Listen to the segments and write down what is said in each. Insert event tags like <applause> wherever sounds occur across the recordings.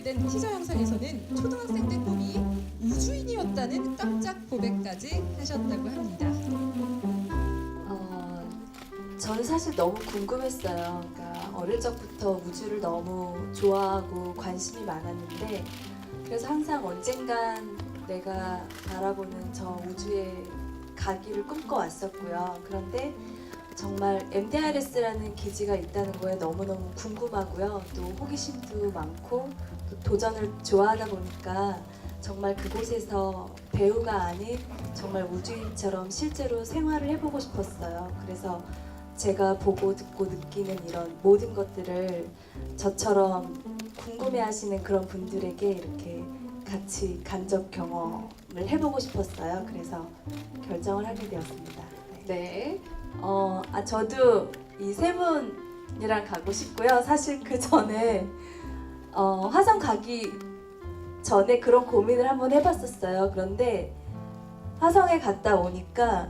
공개된 티저 영상에서는 초등학생 때 꿈이 우주인이었다는 깜짝 고백까지 하셨다고 합니다. 어, 저는 사실 너무 궁금했어요. 그러니까 어릴 적부터 우주를 너무 좋아하고 관심이 많았는데 그래서 항상 언젠간 내가 바라보는 저 우주에 가기를 꿈꿔왔었고요. 그런데 정말 MDRS라는 기지가 있다는 거에 너무너무 궁금하고요. 또 호기심도 많고 또 도전을 좋아하다 보니까 정말 그곳에서 배우가 아닌 정말 우주인처럼 실제로 생활을 해보고 싶었어요. 그래서 제가 보고 듣고 느끼는 이런 모든 것들을 저처럼 궁금해하시는 그런 분들에게 이렇게 같이 간접 경험을 해보고 싶었어요. 그래서 결정을 하게 되었습니다. 네. 네. 어, 아 저도 이 세 분이랑 가고 싶고요. 사실 그 전에 어, 화성 가기 전에 그런 고민을 한번 해봤었어요. 그런데 화성에 갔다 오니까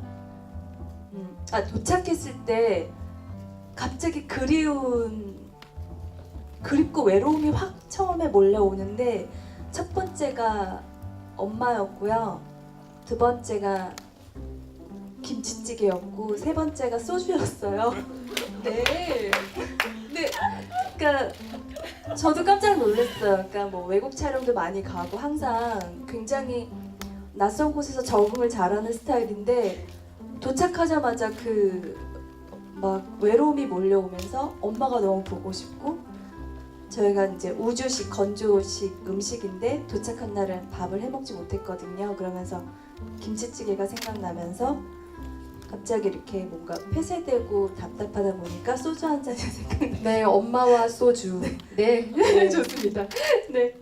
음, 아 도착했을 때 갑자기 그리운 그립고 외로움이 확 처음에 몰려오는데 첫 번째가 엄마였고요. 두 번째가 김치찌개였고 세 번째가 소주였어요. <laughs> 네. 네. 그러니까 저도 깜짝 놀랐어요. 그러니까 뭐 외국 촬영도 많이 가고 항상 굉장히 낯선 곳에서 적응을 잘하는 스타일인데 도착하자마자 그 막 외로움이 몰려오면서 엄마가 너무 보고 싶고 저희가 이제 우주식 건조식 음식인데 도착한 날은 밥을 해 먹지 못했거든요. 그러면서 김치찌개가 생각나면서 갑자기 이렇게 뭔가 폐쇄되고 답답하다 보니까 소주 한 잔이 생각나요. <laughs> 네, 엄마와 소주. 네. <laughs> 좋습니다. 네.